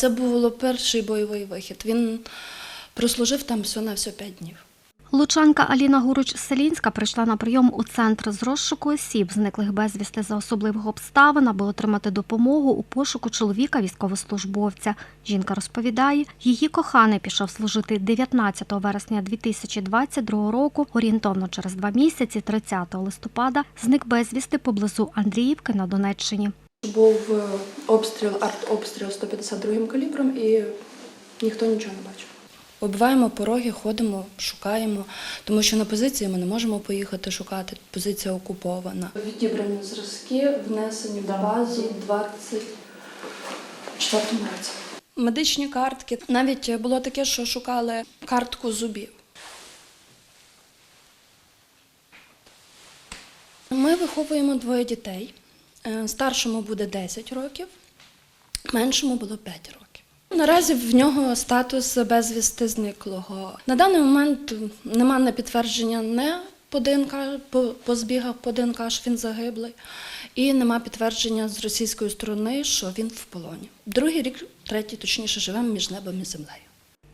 Це було перший бойовий вихід. Він прослужив там всього на всього 5 днів. Лучанка Аліна Гуруч-Селінська прийшла на прийом у центр з розшуку осіб, зниклих безвісти за особливих обставин, аби отримати допомогу у пошуку чоловіка військовослужбовця. Жінка розповідає, її коханий пішов служити 19 вересня 2022 року. Орієнтовно через два місяці, 30 листопада, зник безвісти поблизу Андріївки на Донеччині. Був е, обстріл, артобстріл 152 калібром і ніхто нічого не бачив. Оббиваємо пороги, ходимо, шукаємо, тому що на позиції ми не можемо поїхати шукати. Позиція окупована. Відібрані зразки внесені в базу 24 році. Медичні картки. Навіть було таке, що шукали картку зубів. Ми виховуємо двоє дітей. Е, Старшому буде 10 років, меншому було 5 років. Наразі в нього статус безвісти зниклого. На даний момент нема на підтвердження не по ДНК, по, по збігах по ДНК, що він загиблий, і нема підтвердження з російської сторони, що він в полоні. Другий рік, третій, точніше, живемо між небом і землею.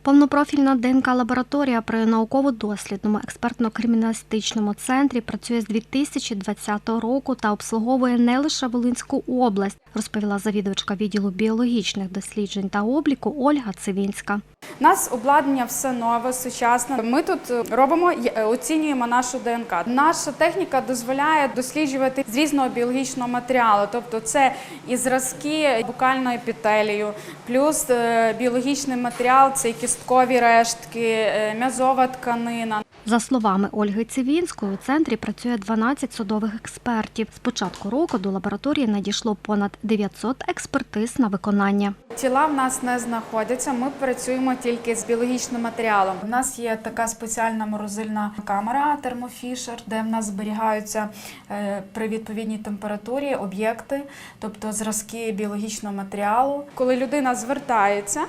Повнопрофільна ДНК-лабораторія при науково-дослідному експертно-криміналістичному центрі працює з 2020 року та обслуговує не лише Волинську область, розповіла завідувачка відділу біологічних досліджень та обліку Ольга Цивінська. У нас обладнання все нове, сучасне. Ми тут е, робимо е, оцінюємо нашу ДНК. Наша техніка дозволяє досліджувати з різного біологічного матеріалу, тобто це і зразки букальної епітелію, плюс е, біологічний матеріал це і кісткові рештки, м'язова тканина. За словами Ольги Цивінської, у центрі працює 12 судових експертів. З початку року до лабораторії надійшло понад 900 експертиз на виконання. Тіла в нас не знаходяться. Ми працюємо тільки з біологічним матеріалом. У нас є така спеціальна морозильна камера термофішер, де в нас зберігаються е, при відповідній температурі об'єкти, тобто зразки біологічного матеріалу. Коли людина звертається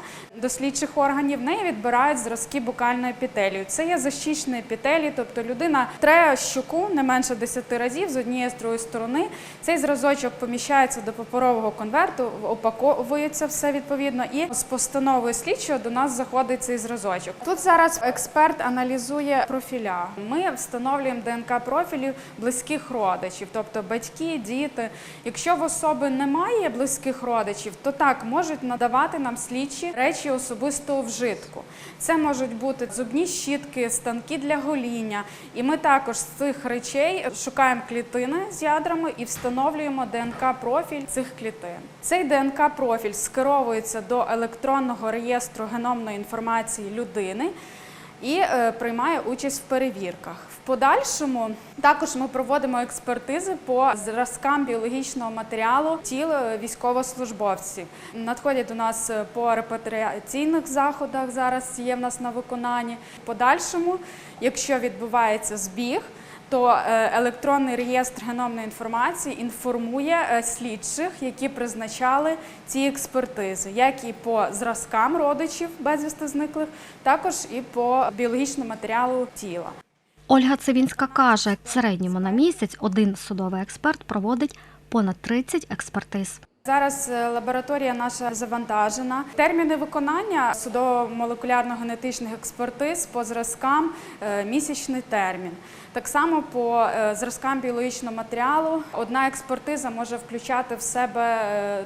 до слідчих органів, в неї відбирають зразки букальної епітелію. Це є защічний епітелій, тобто людина тре щуку не менше 10 разів з однієї з другої сторони. Цей зразочок поміщається до паперового конверту, опаковується все відповідно, і з постановою слідчого до нас заходить цей зразочок. Тут зараз експерт аналізує профіля. Ми встановлюємо ДНК профілів близьких родичів, тобто батьки, діти. Якщо в особи немає близьких родичів, то так можуть надавати нам слідчі речі особистого вжитку. Це можуть бути зубні щітки, станки для гоління. І ми також з цих речей шукаємо клітини з ядрами і встановлюємо ДНК-профіль цих клітин. Цей ДНК-профіль скеровується до електронного реєстру геномної інформації людини і е, приймає участь в перевірках. В подальшому також ми проводимо експертизи по зразкам біологічного матеріалу тіл е, військовослужбовців. Надходять до нас е, по репатріаційних заходах. Зараз є в нас на виконанні. В подальшому, якщо відбувається збіг, то е, електронний реєстр геномної інформації інформує е, слідчих, які призначали ці експертизи, як і по зразкам родичів безвісти зниклих, також і по біологічному матеріалу тіла. Ольга Цивінська каже, в середньому на місяць один судовий експерт проводить понад 30 експертиз. Зараз е, лабораторія наша завантажена. Терміни виконання судово-молекулярно-генетичних експертиз по зразкам е, місячний термін. Так само по е, зразкам біологічного матеріалу одна експертиза може включати в себе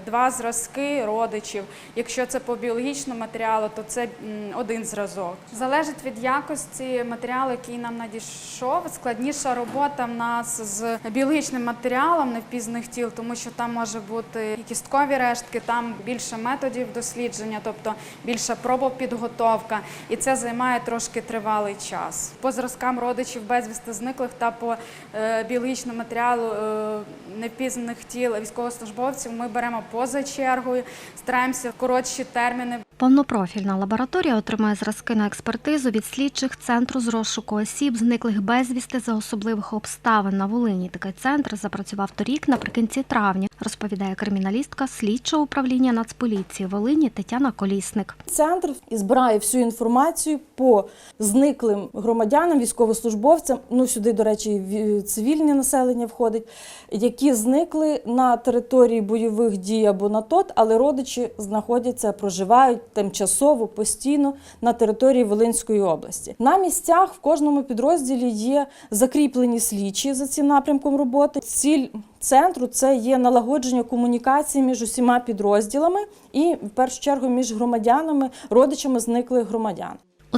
два зразки родичів. Якщо це по біологічному матеріалу, то це один зразок. Залежить від якості матеріалу, який нам надійшов. Складніша робота в нас з біологічним матеріалом невпізнаних тіл, тому що там може бути і кісткові рештки, там більше методів дослідження, тобто більша пробопідготовка, і це займає трошки тривалий час. По зразкам родичів безвісти зниклих та по е, біологічному матеріалу е, невпізнаних тіл військовослужбовців ми беремо поза чергою, стараємося коротші терміни Повнопрофільна лабораторія отримає зразки на експертизу від слідчих центру з розшуку осіб, зниклих безвісти за особливих обставин на Волині. Такий центр запрацював торік наприкінці травня, розповідає криміналіст журналістка слідчого управління Нацполіції Волині Тетяна Колісник. Центр і збирає всю інформацію по зниклим громадянам, військовослужбовцям. Ну сюди, до речі, ві- цивільне населення входить, які зникли на території бойових дій або на ТОТ, але родичі знаходяться, проживають тимчасово, постійно на території Волинської області. На місцях в кожному підрозділі є закріплені слідчі за цим напрямком роботи. Ціль центру це є налагодження комунікації між усіма підрозділами і в першу чергу між громадянами, родичами зниклих громадян.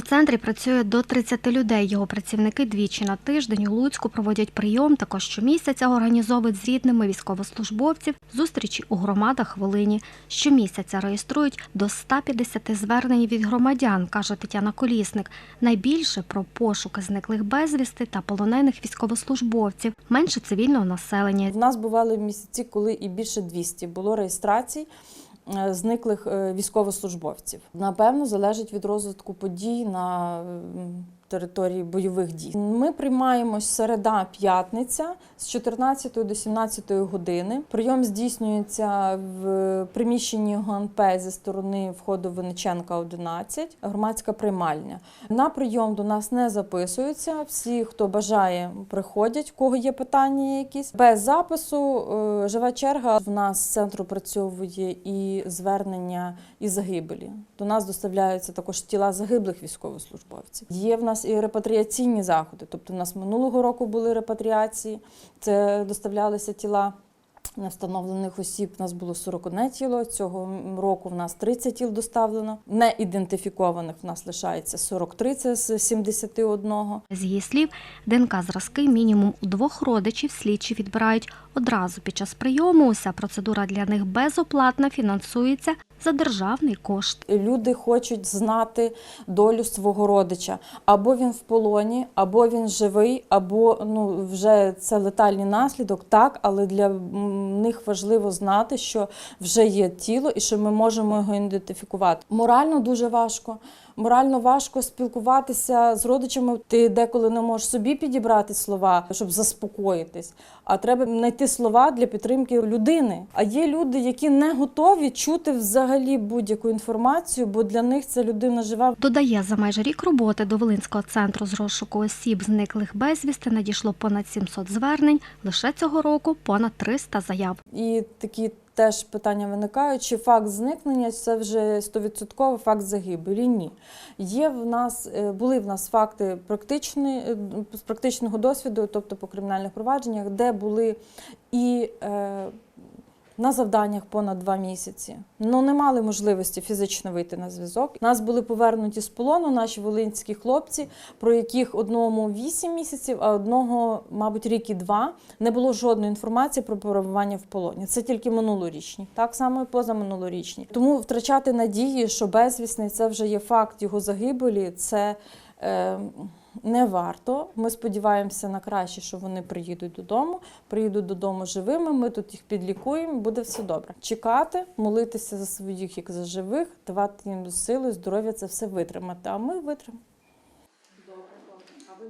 У центрі працює до 30 людей. Його працівники двічі на тиждень у Луцьку проводять прийом. Також щомісяця організовують з рідними військовослужбовців зустрічі у громадах Волині. Щомісяця реєструють до 150 звернень від громадян, каже Тетяна Колісник. Найбільше про пошуки зниклих безвісти та полонених військовослужбовців, менше цивільного населення. В нас бували місяці, коли і більше 200 було реєстрацій. Е, Зниклих е, військовослужбовців. Напевно залежить від розвитку подій на території бойових дій. Ми приймаємось середа, п'ятниця з 14 до 17 години. Прийом здійснюється в приміщенні ГНП зі сторони входу Винниченка 11, громадська приймальня. На прийом до нас не записуються. Всі, хто бажає, приходять, в кого є питання якісь. Без запису е, жива черга. В нас з центру працьовує і звернення і загибелі. До нас доставляються також тіла загиблих військовослужбовців. Є в нас і репатріаційні заходи. Тобто, у нас минулого року були репатріації, це доставлялися тіла. Невстановлених осіб у нас було 41 тіло. Цього року в нас 30 тіл доставлено. Не ідентифікованих в нас лишається 43, це з 71. З її слів, ДНК зразки мінімум у двох родичів слідчі відбирають одразу під час прийому. Уся процедура для них безоплатна, фінансується за державний кошт. Люди хочуть знати долю свого родича. Або він в полоні, або він живий, або ну вже це летальний наслідок, так, але для них важливо знати, що вже є тіло і що ми можемо його ідентифікувати. Морально дуже важко. Морально важко спілкуватися з родичами. Ти деколи не можеш собі підібрати слова, щоб заспокоїтись. А треба знайти слова для підтримки людини. А є люди, які не готові чути взагалі будь-яку інформацію, бо для них це людина жива. Додає, за майже рік роботи до Волинського центру з розшуку осіб зниклих безвісти надійшло понад 700 звернень. Лише цього року понад 300 заяв. І такі теж питання виникають, чи факт зникнення це вже 100% факт загибелі. Ні. Є в нас, е, були в нас факти практичні, е, з практичного досвіду, тобто по кримінальних провадженнях, де були і е, на завданнях понад два місяці. Ну не мали можливості фізично вийти на зв'язок. Нас були повернуті з полону наші волинські хлопці, про яких одному 8 місяців, а одного, мабуть, рік і два. Не було жодної інформації про перебування в полоні. Це тільки минулорічні, так само і позаминулорічні. Тому втрачати надії, що безвісний це вже є факт його загибелі. Це е, не варто. Ми сподіваємося на краще, що вони приїдуть додому, приїдуть додому живими. Ми тут їх підлікуємо, буде все добре. Чекати, молитися за своїх як за живих, давати їм сили, здоров'я це все витримати. А ми витримаємо. Добре. А ви